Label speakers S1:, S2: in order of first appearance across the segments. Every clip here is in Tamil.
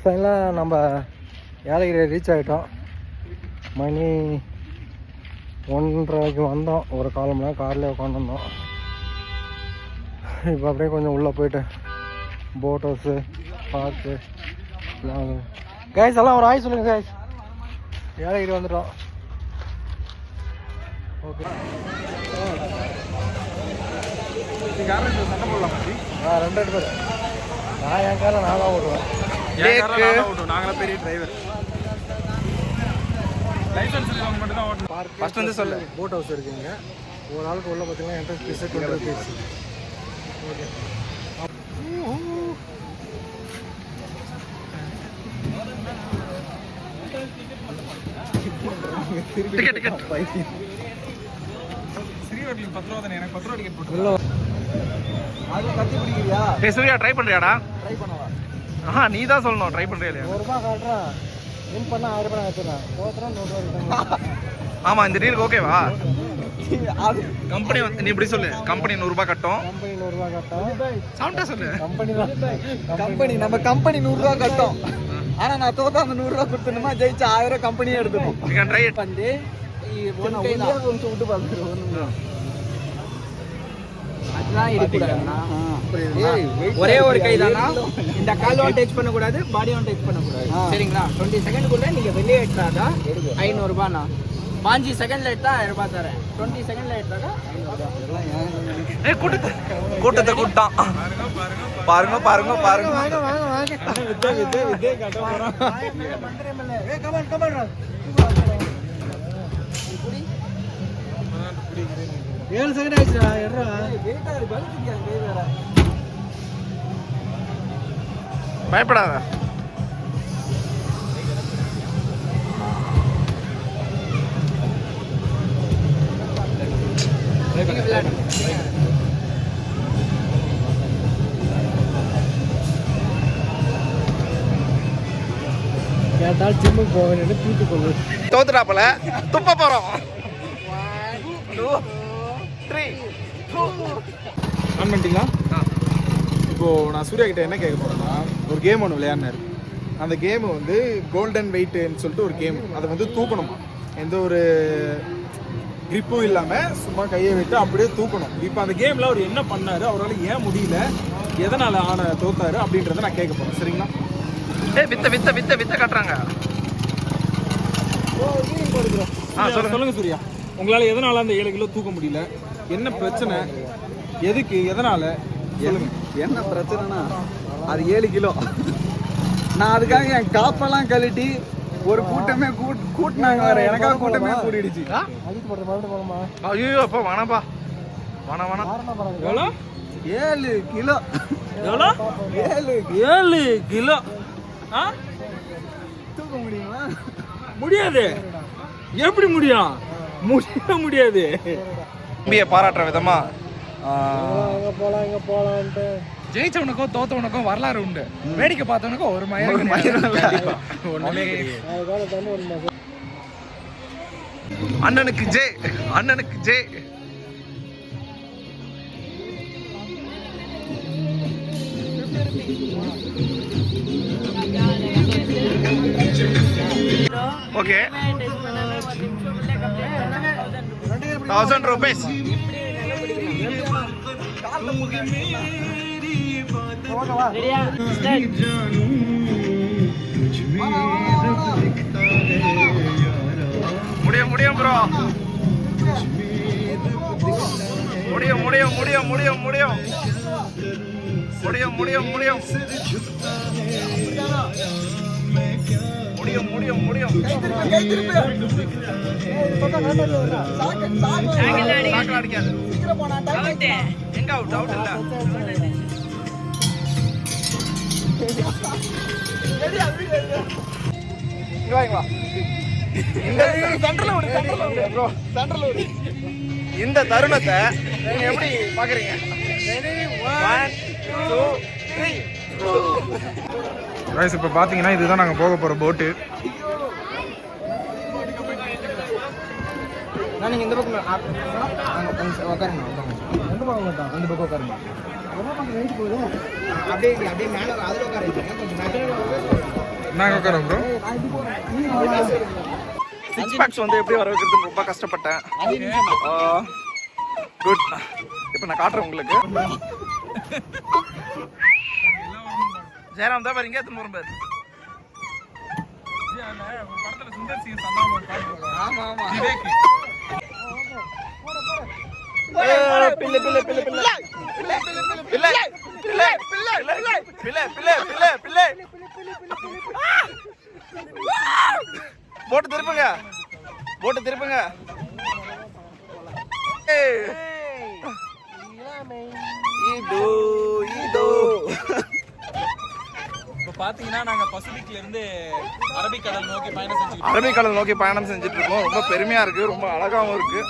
S1: ஃபைனலாக நம்ம ஏலகிரி ரீச் ஆகிட்டோம் மணி ஒன்றரைக்கு வந்தோம். ஒரு கால் மணி நேரம் கார்லேயே உட்காந்துருந்தோம் இப்போ அப்படியே கொஞ்சம் உள்ளே போயிட்டு போட் ஹவுஸு பார்க்கு கைஸ் எல்லாம் ஒரு ஆய் சொல்லுங்கள் கைஸ் ஏலகிரி வந்துட்டோம். ஓகே
S2: சண்டை போடலாம் மச்சி
S1: ஆ ரெண்டு ரெண்டு பேர் நான் என் காரில் நான் தான் ஓட்டுவேன்.
S2: ஓட்டுவேன் நாங்களாம் பெரிய டிரைவர் லைசன்ஸ் இருக்கவங்க மட்டும் தான் ஓட்டணும் First வந்து சொல்லு.
S1: போட் ஹவுஸ் இருக்குங்க. ஒரு ஆளுக்கு உள்ள பார்த்தீங்கன்னா entrance fees twenty rupees okay
S2: ticket பத்து ரூபா தானே? எனக்கு பத்து ரூபா டிக்கெட் போட்டு
S3: அது கத்தி பிடிக்கிறியா?
S2: சூர்யா ட்ரை பண்றியாடா?
S3: ட்ரை பண்ணவா?
S2: ஆஹா நீ தான் சொல்லணும் ட்ரை இல்லையா?
S1: ஒரு ரூபா காட்டுறேன் வின் பண்ணால் ஆயிரம் ரூபாய் எடுத்துறேன் தோத்துறேன் நூறு ரூபா
S2: ஆமா இந்த டீலுக்கு ஓகேவா
S3: அது
S2: கம்பெனி வந்து நீ இப்படி சொல்லு. கம்பெனி நூறுரூபா கட்டும்.
S1: கம்பெனி நூறுரூவா கட்டும்.
S2: சவுண்டா சொல்லு.
S1: கம்பெனி தான்.
S3: கம்பெனி நம்ம கம்பெனி நூறுரூவா கட்டும். ஆனா நான் தோத்தா அந்த நூறுரூவா கொடுத்துணுமா ஜெயிச்ச ஆயிரம் கம்பெனியே
S2: கேன் ட்ரை
S3: கொஞ்சம் விட்டு பார்த்துருவோம்
S4: ஒரே ஒரு கை தானா இந்த கால் டச் பண்ணக்கூடாது பாடி டச் பண்ணக்கூடாது. சரிங்களா? டுவெண்ட்டி செகண்டுக்குள்ள நீங்க வெளியே எடுத்தாக்கா ஐநூறு ரூபாய்ண்ணா பாஞ்சு செகண்ட்ல எடுத்தா ஆயிரம் ரூபாய் தரேன். டுவெண்ட்டி செகண்ட்ல எடுத்தாக்கா
S2: ஏய் கூட்டத்தை கூட்டத்தை கூட்டான். பாருங்க பாருங்க பாருங்க.
S1: வாங்க வாங்க வாங்க
S3: வித்தே வித்தே வித்தே கட்ட போறோம்
S1: ஏ கமான் கமான் ஏழு செகண்ட் ஆயிடுச்சுடா எடுறா.
S2: பயப்படாத.
S1: கேட்டால் ஜிம்முக்கு போக வேண்டிய தூத்து கொள்ளு.
S2: தோத்துட்டாப்பல. துப்ப போறோம்.
S3: ஆன் பண்ணிட்டீங்களா? இப்போ நான் சூர்யா கிட்ட என்ன கேட்க போறேன்னா ஒரு கேம் ஒன்று விளையாடினாரு. அந்த கேம் வந்து கோல்டன் வெயிட்னு சொல்லிட்டு ஒரு கேம் அதை வந்து தூக்கணுமா? எந்த ஒரு கிரிப்பும் இல்லாம சும்மா கையை விட்டு அப்படியே தூக்கணும். இப்போ அந்த கேம்ல அவர் என்ன பண்ணாரு? அவரால் ஏன் முடியல? எதனால ஆன தோத்தாரு? அப்படின்றத நான் கேட்க போறேன். சரிங்களா?
S2: வித்த வித்த வித்த வித்த காட்டுறாங்க. ஆ சொல்லுங்க
S3: சூர்யா. உங்களால எதனால அந்த ஏழு கிலோ தூக்க முடியல? என்ன பிரச்சனை? எதுக்கு? எதனால?
S5: என்ன பிரச்சனைனா அது ஏழு கிலோ. நான் அதுக்காக என் காப்பெல்லாம் கழட்டி ஒரு கூட்டமே கூட் கூட்டினாங்க வேற. எனக்காக கூட்டமே கூட்டிடுச்சு
S2: ஐயோ அப்பா வேணாப்பா. வேணாம் வேணாம்
S3: எவ்வளோ?
S5: ஏழு கிலோ.
S3: எவ்வளோ?
S5: ஏழு.
S3: ஏழு கிலோ. ஆ?
S5: தூக்க முடியுமா?
S3: முடியாது. எப்படி முடியும்? முடிய முடியாது.
S2: தம்பியை பாராட்டுற விதமா
S1: போகலாம் இங்கே போகலான்ட்டு
S6: ஜெயிச்சவனுக்கும் தோத்தவனுக்கும் வரலாறு உண்டு. வேடிக்கை பார்த்தவனுக்கும் ஒரு மயிரம்
S2: அண்ணனுக்கு ஜே அண்ணனுக்கு ஜே. ஓகே தௌசண்ட் ருபீஸ் முடியும் முடியும் ப்ரோ முடியும் முடியும் முடியும் முடியும் முடியும் முடியும் முடியும் முடியும் முடியும் முடியும் முடியும் எங்க அவுட் அவுட் இல்ல சென்டர்ல விடு இந்த தருணத்தை நீங்க எப்படி பாக்குறீங்க?
S3: ரைஸ் இப்போ பார்த்தீங்கன்னா இதுதான் நாங்கள் போக போகிற போட்டு
S4: நான் நீங்க இந்த பக்கம் உட்காருங்க உட்காருங்க.
S1: ரெண்டு போக மாட்டான்
S4: அந்த பக்கம் உட்காருங்க.
S6: நாங்கள் உட்காரோம் ப்ரோ
S2: பேக்ஸ் வந்து எப்படி வர வைக்கிறது ரொம்ப கஷ்டப்பட்டேன். இப்போ நான் காட்டுறேன் உங்களுக்கு. ஜெயராம் தான் பாருங்க எத்தனை முறை பாரு. ஆமா ஆமா. ஏய், பிள்ளை பிள்ளை பிள்ளை பிள்ளை பிள்ளை பிள்ளை பிள்ளை பிள்ளை பிள்ளை பிள்ளை பிள்ளை போட்டு திருப்புங்க போட்டு திருப்புங்க. இதோ இதோ
S6: இப்போ பாத்தீங்கன்னா நாங்க பசிபிக்ல இருந்து அரபிக்கடல் நோக்கி பயணம் செஞ்சு
S2: அரபிக்கடல் நோக்கி பயணம் செஞ்சுட்டு இருக்கோம். ரொம்ப பெருமையா இருக்கு ரொம்ப அழகாவும் இருக்கு.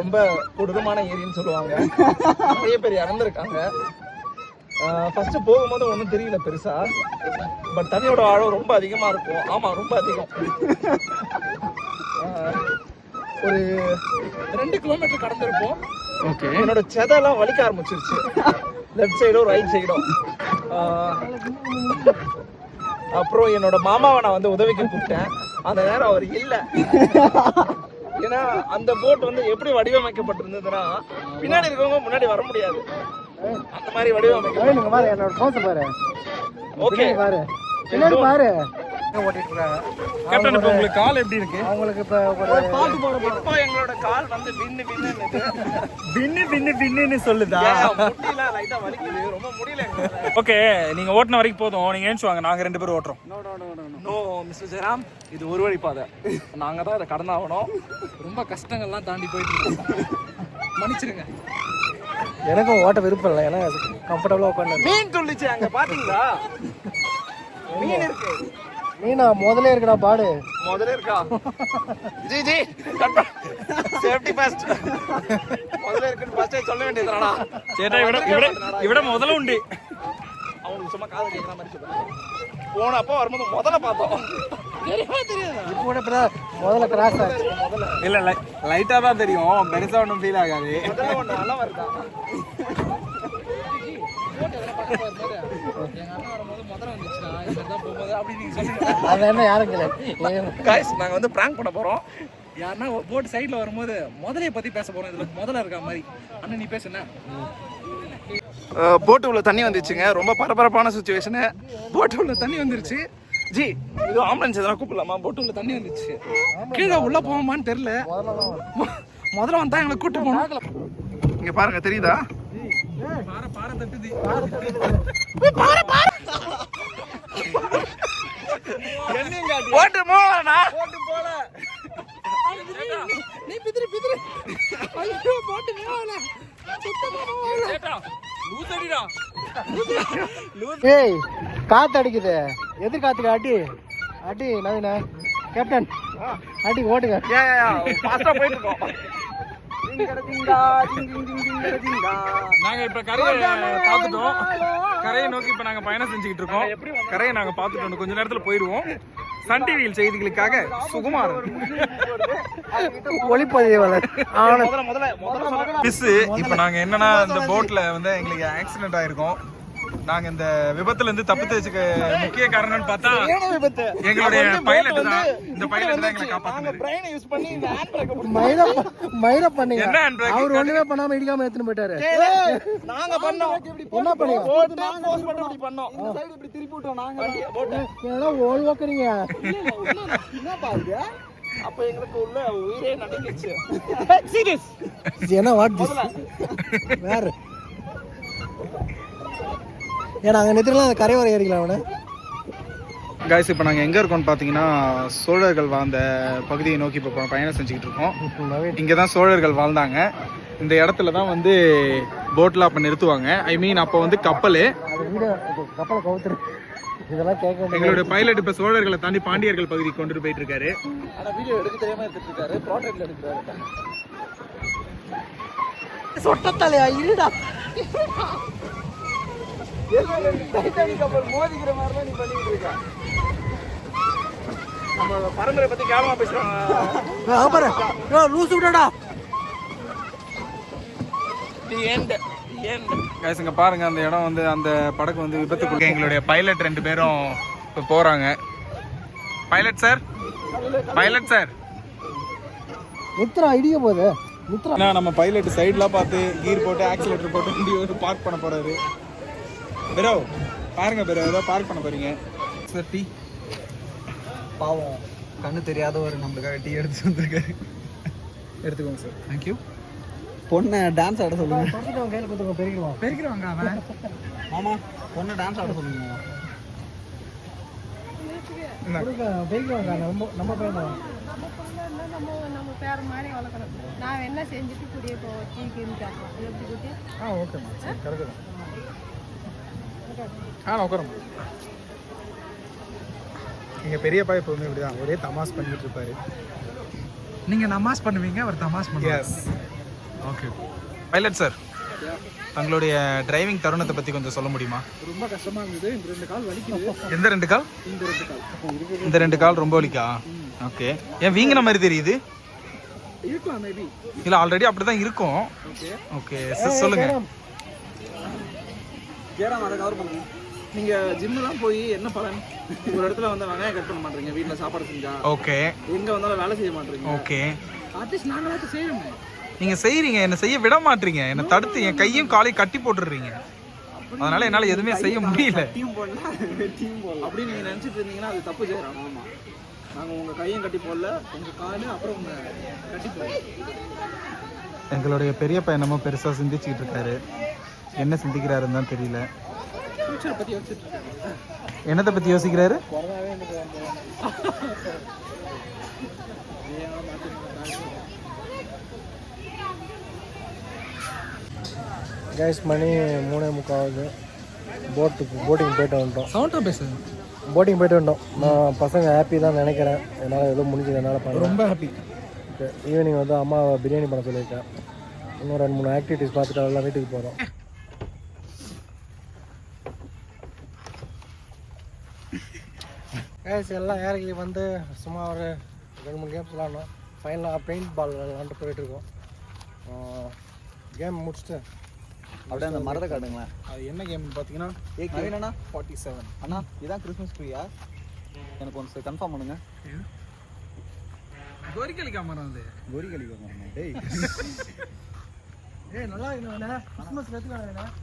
S2: ரொம்ப கொடூரமான ஏரின்னு சொல்லுவாங்க. நிறைய பேர் இறந்துருக்காங்க. ஃபர்ஸ்ட் போகும்போது ஒன்றும் தெரியல பெருசா. பட் தண்ணியோட ஆழம் ரொம்ப அதிகமா இருக்கும். ஆமா ரொம்ப அதிகம். ஒரு ரெண்டு கிலோமீட்டர் கடந்திருப்போம்.
S3: ஓகே
S2: என்னோட செதெல்லாம் வலிக்க ஆரம்பிச்சிருச்சு. லெஃப்ட் சைடும் ரைட் சைடும் அப்புறம் என்னோட மாமாவை நான் வந்து உதவிக்கு கூப்பிட்டேன். அந்த நேரம் அவர் இல்ல. ஏன்னா அந்த போட் வந்து எப்படி வடிவமைக்கப்பட்டிருந்ததுன்னா பின்னாடி இருக்கவங்க முன்னாடி வர முடியாது. அந்த மாதிரி வடிவமைக்க
S1: என்னோட கோசை பாரு.
S2: ஓகே
S1: பாரு. பாரு. ஓட்டிட்டு இருக்காங்க
S6: கேப்டன் இப்போ உங்களுக்கு கால் எப்படி இருக்கு?
S1: அவங்களுக்கு இப்ப ஒரு
S2: பாட்டு போட இப்போ எங்களோட கால் வந்து பின்னு பின்னு
S6: பின்னு. பின்னு பின்னுன்னு சொல்லுதா?
S2: முட்டிலாம் லைட்டா வலிக்குது. ரொம்ப முடியல.
S6: ஓகே நீங்க ஓட்டின வரைக்கும் போதும். நீங்க ஏன்ச்சு வாங்க நாங்க ரெண்டு பேரும் ஓட்டுறோம்.
S2: நோ மிஸ்டர் ஜெயராம் இது ஒரு வழி பாதை. நாங்க தான் இதை கடந்தாகணும்
S6: ரொம்ப கஷ்டங்கள்லாம் தாண்டி போயிட்டு இருக்கோம் மன்னிச்சிருங்க.
S1: எனக்கும் ஓட்ட விருப்பம் இல்லை. ஏன்னா கம்ஃபர்டபுளா உட்காந்து
S2: மீன் துள்ளிச்சு அங்க பாத்தீங்களா? மீன் இருக்கு.
S1: மீனா முதல்ல இருக்குடா பாடு.
S2: முதல்ல இருக்கா? ஜி ஜி சேஃப்டி ஃபர்ஸ்ட் முதல்ல இருக்குன்னு ஃபர்ஸ்டே சொல்ல வேண்டியதுடா
S6: சேட்டா இவிட இவிட இவிட முதல்ல உண்டு.
S2: அவனுக்கு சும்மா காது கேட்குற மாதிரி சொல்லுங்க போனப்போ வரும்போது முதல்ல பார்த்தோம்.
S1: இப்போ கூட இப்பதான் முதல்ல கிராஸ் ஆச்சு.
S6: இல்ல லைட்டா தான் தெரியும். பெருசா ஒன்றும் ஃபீல் ஆகாது.
S2: முதல்ல ஒன்று நல்லா வருதா
S1: அது என்ன யாரும் கிடையாது
S2: காய்ஸ் நாங்க வந்து பிராங்க் பண்ண போறோம்.
S6: யாருன்னா போட் சைடுல வரும்போது முதலைய பத்தி பேச போறோம். இதுல முதல்ல இருக்கா மாதிரி. அண்ணன் நீ பேசுன
S2: போட்டு உள்ள தண்ணி வந்துச்சுங்க. ரொம்ப பரபரப்பான சுச்சுவேஷனு போட்டு உள்ள தண்ணி வந்துருச்சு. ஜி இது ஆம்புலன்ஸ் எதனா கூப்பிடலாமா? போட்டு உள்ள தண்ணி வந்துச்சு.
S6: கீழே உள்ள போவோமான்னு தெரியல. முதல்ல வந்தா எங்களை கூட்டு போனோம்
S2: இங்க பாருங்க தெரியுதா?
S6: பாறை பாறை தட்டுது.
S2: போட்டு போகலண்ணா
S6: நீ பிதிரு பிதிரு. ஐயோ போட்டு மேவல சுத்தமா மேவல சேட்டா லூஸ் அடிடா.
S1: ஏய் காத்து அடிக்குது. எதிர் காத்துக்கு அடி. அடி நவீன. கேப்டன் அடி
S2: யா யா ஃபாஸ்டா போயிட்டு இருக்கோம்.
S6: நாங்க இப்ப கரையை பார்த்துட்டோம். கரையை நோக்கி இப்ப நாங்க பயணம் செஞ்சுக்கிட்டு இருக்கோம். கரையை நாங்க பார்த்துட்டோம். கொஞ்ச நேரத்துல போயிடுவோம் சன் டிவியில் செய்திகளுக்காக சுகுமார்
S1: ஒளிப்பதிவாளர்.
S3: பிசு இப்போ நாங்கள் என்னன்னா இந்த போட்டில் வந்து எங்களுக்கு ஆக்சிடென்ட் ஆயிருக்கோம். நாங்க இந்த விபத்துல இருந்து தப்பித்ததுக்கு முக்கிய காரணம்னு பார்த்தா எங்களுடைய பைலட் தான். இந்த பைலட் தான் எங்களை காப்பாத்தினாரு.
S2: பிரெயினை யூஸ் பண்ணி இந்த ஹேண்ட் பிரேக்கை பிடிச்சி
S1: மயிர மயிர பண்ணீங்க.
S3: என்ன?
S1: அவர் ஒண்ணுமே பண்ணாம இடிக்காம எடுத்துன்னு போயிட்டாரு.
S2: நாங்க பண்ணோம்.
S1: என்ன பண்ணீங்க?
S2: போட்டு போஸ்ட் பண்ணி இப்படி பண்ணோம். இந்த சைடு இப்படி திருப்பி விட்டோம் நாங்க. போட்டு.
S1: ஏன்னா ஓடி வைக்கிறீங்க
S2: என்ன பாருங்க அப்ப எங்களுக்கு உள்ள உயிரே நடுங்கிச்சு சீரியஸ்
S1: என்ன வாட் திஸ் வேற. ஏன்னா அங்க நிறுத்தலாம் அந்த கரையோர ஏறிக்கலாம் அவனை.
S3: காய்ஸ் இப்போ நாங்கள் எங்கே இருக்கோம்னு பார்த்தீங்கன்னா சோழர்கள் வாழ்ந்த பகுதியை நோக்கி இப்போ பயணம் செஞ்சுக்கிட்டு இருக்கோம். இங்கே தான் சோழர்கள் வாழ்ந்தாங்க. இந்த இடத்துல தான் வந்து போட்டில் அப்போ நிறுத்துவாங்க. ஐ மீன் அப்போ வந்து கப்பல்.
S1: கப்பலை கவுத்துரு. இதெல்லாம் கேட்க முடியாது.
S3: எங்களுடைய பைலட் இப்போ சோழர்களை தாண்டி பாண்டியர்கள் பகுதிக்கு கொண்டுட்டு போயிட்டு இருக்காரு
S2: ஆனா வீடியோ எடுக்க தெரியாம எடுத்துட்டு இருக்காரு ப்ராடக்ட்ல எடுக்கிறாரு சொட்டத்தலையா இருடா. டைட்டானிக் கப்பல் மோதிக்கிற மாதிரி தான் நீ பண்ணிட்டு இருக்க நம்ம பரம்பரை பத்தி கேவலமா பேசுறாங்க
S1: பாரு லூசு விடடா
S2: தி எண்ட் எண்ட்
S3: காய்ஸ் இங்கே பாருங்க அந்த இடம் வந்து அந்த படகு வந்து விபத்துக்குள்ள எங்களுடைய பைலட் ரெண்டு பேரும் இப்போ போகிறாங்க
S6: pilot sir pilot sir
S1: Nithra இடிக்க போகுது?
S3: ஏன்னா நம்ம பைலட் சைட்லாம் பார்த்து கீர் போட்டு ஆக்சிலேட்டர் போட்டு வண்டி பார்க் பண்ண போறாரு. பெரோ பாருங்க பெரோ ஏதோ பார்க் பண்ண போறீங்க. சார் டீ
S5: பாவம் கண்ணு தெரியாதவர் நம்மளுக்காக டீ எடுத்து வந்திருக்காரு.
S3: எடுத்துக்கோங்க சார்
S5: தேங்க்யூ பொண்ணை டான்ஸ் ஆட சொல்லுங்க.
S1: கையில் கொடுத்துருவோம் பெருக்கிடுவோம்
S3: பெருக்கிறவங்க அவன்.
S5: மாமா பொண்ணை டான்ஸ் ஆட சொல்லுங்க.
S1: கொடுக்க பெருக்கிடுவாங்க நம்ம தான்
S7: நம்ம நம்ம பேர மாதிரி நான் என்ன செஞ்சுட்டு கூடிய இப்போ டீக்குன்னு கேட்கலாம் எப்படி கூட்டி?
S3: ஆ ஓகேம்மா சரி கரெக்டு தான். ஆ நான் உட்காரம்மா எங்கள் பெரியப்பா எப்போவுமே இப்படி தான் ஒரே தமாஸ் பண்ணிட்டு இருப்பாரு.
S6: நீங்க நமாஸ் பண்ணுவீங்க அவர் தமாஸ்
S3: எஸ்
S6: ஓகே பைலட் சார் தங்களுடைய டிரைவிங் தருணத்தை பத்தி கொஞ்சம் சொல்ல முடியுமா?
S3: ரொம்ப கஷ்டமா இருந்தது. இந்த ரெண்டு கால் வலிக்குது.
S6: எந்த ரெண்டு கால்?
S3: இந்த ரெண்டு கால்.
S6: இந்த ரெண்டு கால் ரொம்ப வலிக்கா? ஓகே ஏன் வீங்கின மாதிரி தெரியுது?
S3: இருக்கலாம் மேபி
S6: இல்ல ஆல்ரெடி அப்படிதான் இருக்கும். ஓகே சொல்லுங்க.
S5: கேராம் அதை கவர் பண்ணுங்க.
S2: நீங்க ஜிம்முலாம் போய் என்ன பலன்? ஒரு இடத்துல வந்து வெங்காயம் கட் பண்ண மாட்டீங்க வீட்ல சாப்பாடு செஞ்சா.
S6: ஓகே.
S2: எங்க வந்தாலும் வேலை செய்ய மாட்டீங்க
S6: ஓகே.
S2: அட்லீஸ்ட் நாங்களாச்சும் செய்யணும்
S6: நீங்க செய்றீங்க என்ன செய்ய விட மாட்டீங்க என்ன தடுத்து என் கையும் காலையும் கட்டி போட்டுடுறீங்க அதனால என்னால எதுவுமே செய்ய முடியல.
S2: டீம் போடலாம் டீம் போடலாம் அப்படி நீங்க நினைச்சிட்டு இருந்தீங்கன்னா அது தப்பு செய்யறோம். ஆமா. நாங்க உங்க கையும் கட்டி போடல உங்க காலு அப்புறம் உங்க கட்டி போடல.
S6: எங்களுடைய பெரிய பையனமோ பெருசா சிந்திச்சுக்கிட்டு இருக்காரு. என்ன சிந்திக்கிறாருன்னு தான் தெரியல.
S2: ஃபியூச்சர் பத்தி யோசிச்சுட்டு இருக்காங்க
S6: என்னத்தை பத்தி யோசிக்கிறாரு?
S1: கேஸ் மணி மூணே முக்காவது போட்டுக்கு போட்டிங் போயிட்டு வந்துட்டோம்.
S3: சவுண்டா பேசு
S1: போட்டிங் போயிட்டு வந்துட்டோம். நான் பசங்க ஹாப்பி தான் நினைக்கிறேன். என்னால் ஏதோ முடிஞ்சது என்னால் பண்ண
S3: ரொம்ப ஹாப்பி
S1: ஈவினிங் வந்து அம்மா பிரியாணி பண்ண சொல்லியிருக்கேன். இன்னும் ரெண்டு மூணு ஆக்டிவிட்டிஸ் பார்த்துட்டு எல்லாம் வீட்டுக்கு போகிறோம் கேஸ் எல்லாம் இறங்கி வந்து சும்மா ஒரு ரெண்டு மூணு கேம்ஸ் விளாடணும். ஃபைனலாக பெயிண்ட் பால் விளாண்டு போயிட்டுருக்கோம் கேம் முடிச்சுட்டு
S5: அப்படியே அந்த மரத்தை காட்டுங்களேன்.
S3: அது என்ன கேம்னு பார்த்தீங்கன்னா
S5: ஏ நவீனா
S3: ஃபார்ட்டி செவன்
S5: அண்ணா இதான் கிறிஸ்மஸ் ட்ரீயா எனக்கு ஒன்று கன்ஃபார்ம் பண்ணுங்க.
S6: கோரிக்கலிக்கா மரம் அது.
S5: கோரி கழிவு டேய்.
S1: ஏய் நல்லா இருக்குண்ணா கிறிஸ்மஸ் எடுத்துக்கலாம்